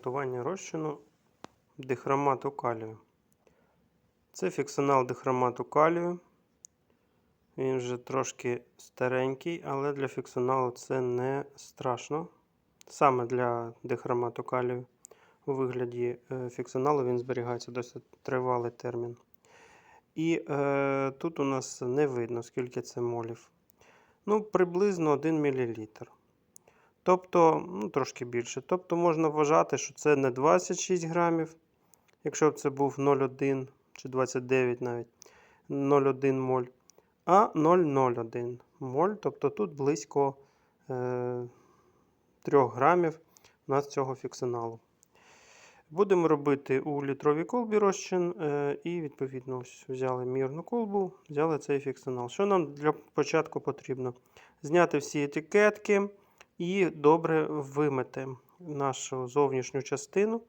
приготування розчину дихромату калію. Це фіксонал дихромату калію. Він вже трошки старенький, але для фіксоналу це не страшно. Саме для дихромату калію у вигляді е, фіксоналу він зберігається досить тривалий термін. І е, тут у нас не видно, скільки це молів. Ну, приблизно 1 мл. Тобто, ну, трошки більше. Тобто можна вважати, що це не 26 грамів, якщо б це був 0,1 чи 29 навіть 0,1 моль, а 0,01 моль. Тобто тут близько е, 3 грамів у нас цього фіксоналу. Будемо робити у літровій колбі розчин е, і, відповідно, взяли мірну колбу, взяли цей фіксонал. Що нам для початку потрібно? Зняти всі етикетки і добре вимити нашу зовнішню частину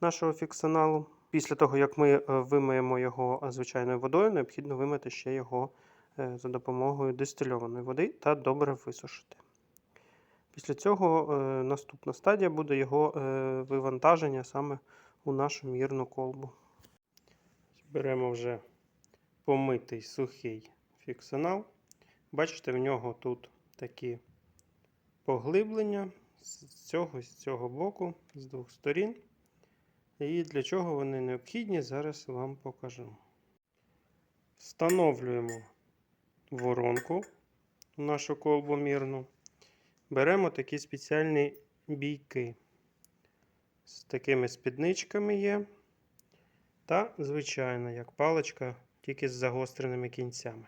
нашого фіксоналу. Після того, як ми е, вимиємо його е, звичайною водою, необхідно вимити ще його е, за допомогою дистильованої води та добре висушити. Після цього наступна стадія буде його вивантаження саме у нашу мірну колбу. Беремо вже помитий сухий фіксонал. Бачите, в нього тут такі поглиблення з цього з цього боку, з двох сторін. І для чого вони необхідні, зараз вам покажу. Встановлюємо воронку в нашу колбу мірну. Беремо такі спеціальні бійки. З такими спідничками є. Та, звичайно, як паличка, тільки з загостреними кінцями.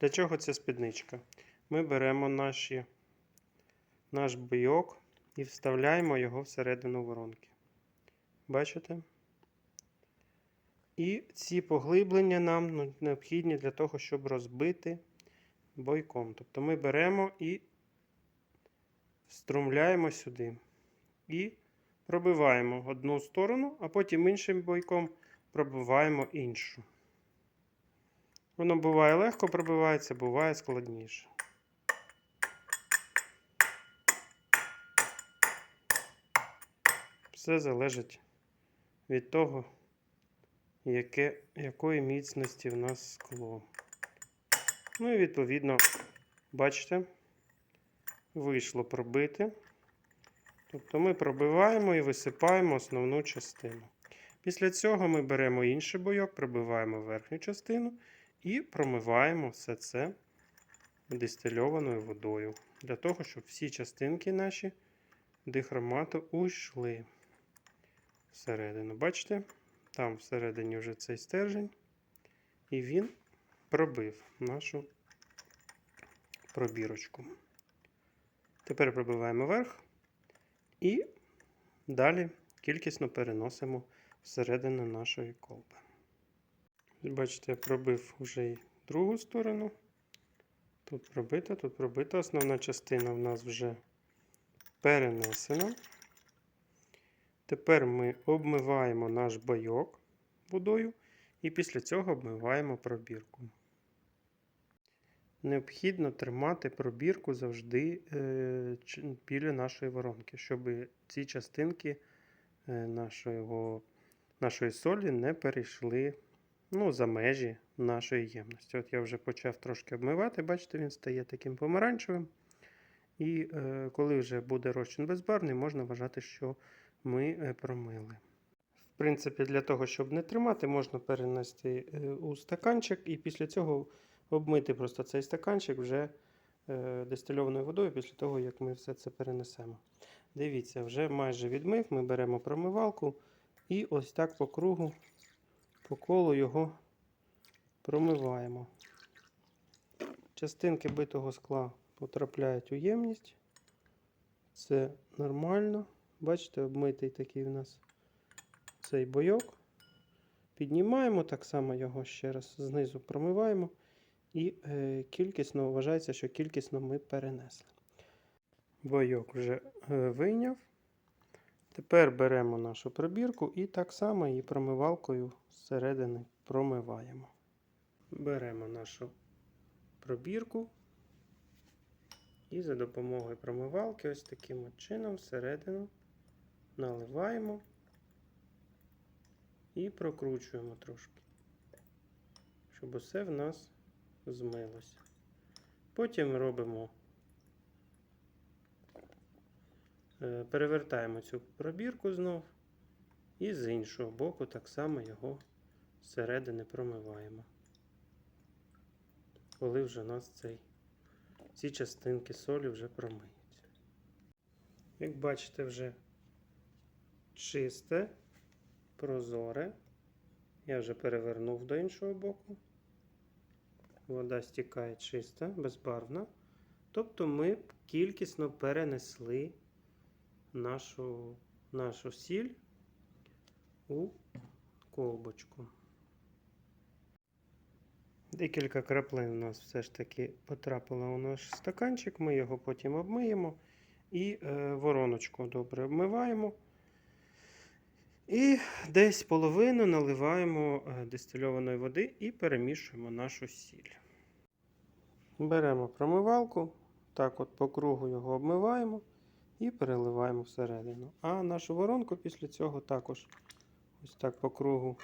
Для чого ця спідничка? Ми беремо наші, наш бійок і вставляємо його всередину воронки. Бачите? І ці поглиблення нам ну, необхідні для того, щоб розбити бойком. Тобто ми беремо і струмляємо сюди. І пробиваємо одну сторону, а потім іншим бойком пробиваємо іншу. Воно буває легко пробивається, буває складніше. Все залежить від того, яке, якої міцності в нас скло. Ну і відповідно, бачите, вийшло пробити. Тобто ми пробиваємо і висипаємо основну частину. Після цього ми беремо інший бойок, пробиваємо верхню частину і промиваємо все це дистильованою водою. Для того, щоб всі частинки наші дихромату уйшли всередину. Бачите? Там всередині вже цей стержень, і він пробив нашу пробірочку. Тепер пробиваємо верх і далі кількісно переносимо всередину нашої колби. Бачите, я пробив вже й другу сторону. Тут пробита, тут пробита. Основна частина в нас вже перенесена. Тепер ми обмиваємо наш байок водою і після цього обмиваємо пробірку. Необхідно тримати пробірку завжди е, біля нашої воронки, щоб ці частинки е, нашого, нашої солі не перейшли ну, за межі нашої ємності. От я вже почав трошки обмивати, бачите, він стає таким помаранчевим. І е, коли вже буде розчин безбарний, можна вважати, що ми е, промили. В принципі, для того, щоб не тримати, можна перенести е, у стаканчик і після цього обмити просто цей стаканчик вже е, дистильованою водою після того, як ми все це перенесемо. Дивіться, вже майже відмив, ми беремо промивалку і ось так по кругу, по колу його промиваємо. Частинки битого скла потрапляють у ємність. Це нормально. Бачите, обмитий такий у нас цей бойок. Піднімаємо так само його ще раз знизу промиваємо. І е, кількісно вважається, що кількісно ми перенесли. Бойок вже е, вийняв. Тепер беремо нашу пробірку і так само її промивалкою зсередини промиваємо. Беремо нашу пробірку і за допомогою промивалки ось таким чином всередину наливаємо і прокручуємо трошки, щоб усе в нас змилося. Потім робимо, е, перевертаємо цю пробірку знов і з іншого боку так само його зсередини промиваємо. Коли вже у нас цей, ці частинки солі вже промиються. Як бачите, вже чисте, прозоре. Я вже перевернув до іншого боку. Вода стікає чиста, безбарвна. Тобто ми кількісно перенесли нашу, нашу сіль у колбочку. Декілька краплин у нас все ж таки потрапило у наш стаканчик. Ми його потім обмиємо і е, вороночку добре обмиваємо. І десь половину наливаємо е, дистильованої води і перемішуємо нашу сіль. Беремо промивалку, так от по кругу його обмиваємо і переливаємо всередину. А нашу воронку після цього також ось так по кругу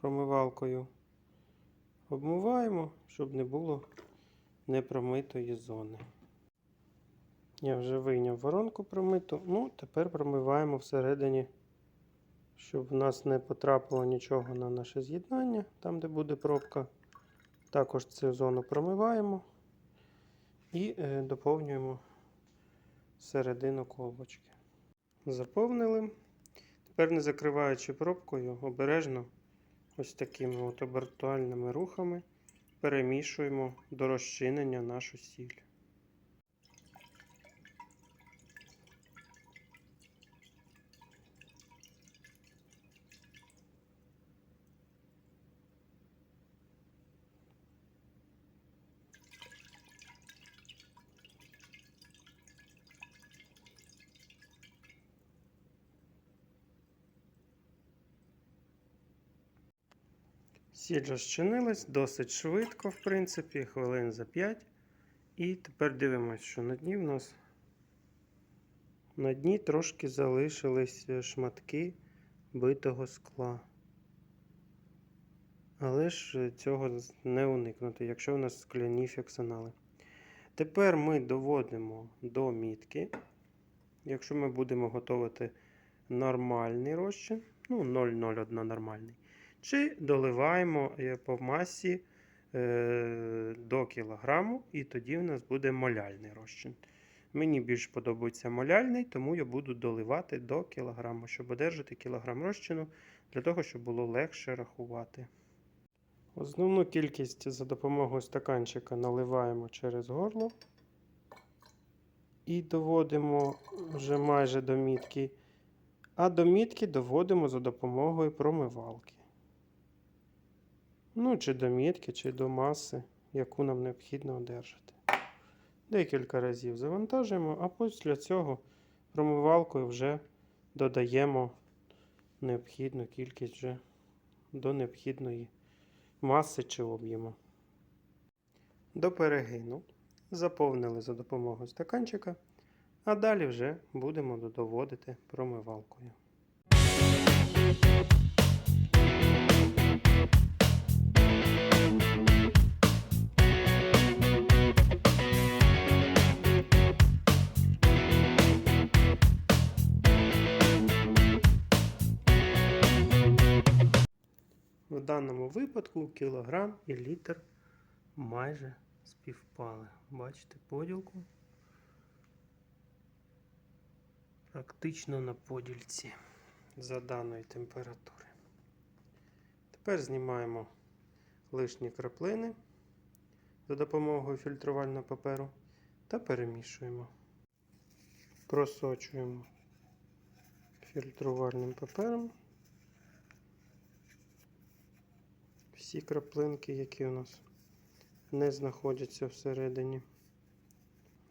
промивалкою обмиваємо, щоб не було непромитої зони. Я вже вийняв воронку промиту. Ну, тепер промиваємо всередині, щоб в нас не потрапило нічого на наше з'єднання, там, де буде пробка. Також цю зону промиваємо і е, доповнюємо середину колбочки. Заповнили. Тепер, не закриваючи пробкою, обережно ось такими от обертуальними рухами перемішуємо до розчинення нашу сіль. Сіль розчинилась досить швидко, в принципі, хвилин за 5. І тепер дивимося, що на дні в нас на дні трошки залишились е, шматки битого скла. Але ж е, цього не уникнути, якщо у нас скляні фіксонали. Тепер ми доводимо до мітки. Якщо ми будемо готувати нормальний розчин, ну 0,01 нормальний. Чи доливаємо е, по масі е, до кілограму, і тоді в нас буде моляльний розчин. Мені більш подобається моляльний, тому я буду доливати до кілограму, щоб одержати кілограм розчину, для того, щоб було легше рахувати. Основну кількість за допомогою стаканчика наливаємо через горло і доводимо вже майже до мітки. А до мітки доводимо за допомогою промивалки. Ну, чи до мітки, чи до маси, яку нам необхідно одержати. Декілька разів завантажуємо, а після цього промивалкою вже додаємо необхідну кількість вже до необхідної маси чи об'єму. До перегину заповнили за допомогою стаканчика, а далі вже будемо доводити промивалкою. В даному випадку кілограм і літр майже співпали. Бачите поділку? Практично на подільці за даної температури. Тепер знімаємо лишні краплини за допомогою фільтрувального паперу та перемішуємо. Просочуємо фільтрувальним папером всі краплинки, які у нас не знаходяться всередині.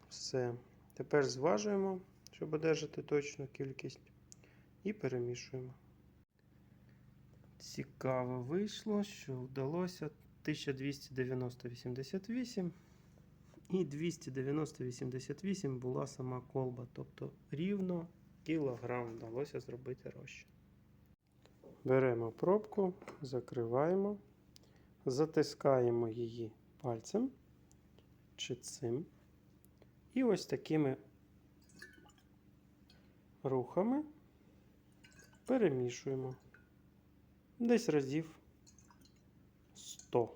Все. Тепер зважуємо, щоб одержати точну кількість, і перемішуємо. Цікаво вийшло, що вдалося 1290,88 і 290,88 була сама колба. Тобто рівно кілограм вдалося зробити розчин. Беремо пробку, закриваємо, затискаємо її пальцем чи цим. І ось такими рухами перемішуємо. Десь разів 100.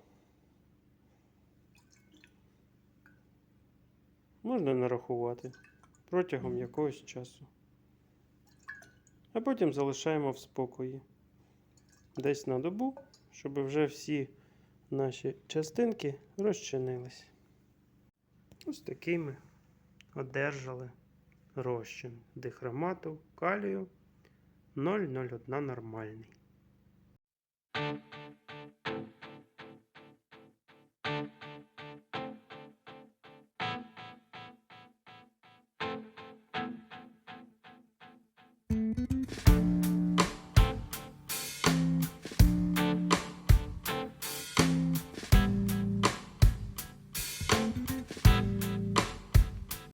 Можна нарахувати протягом якогось часу. А потім залишаємо в спокої. Десь на добу, щоб вже всі наші частинки розчинились. Ось такий ми одержали розчин дихромату калію 0,01 нормальний.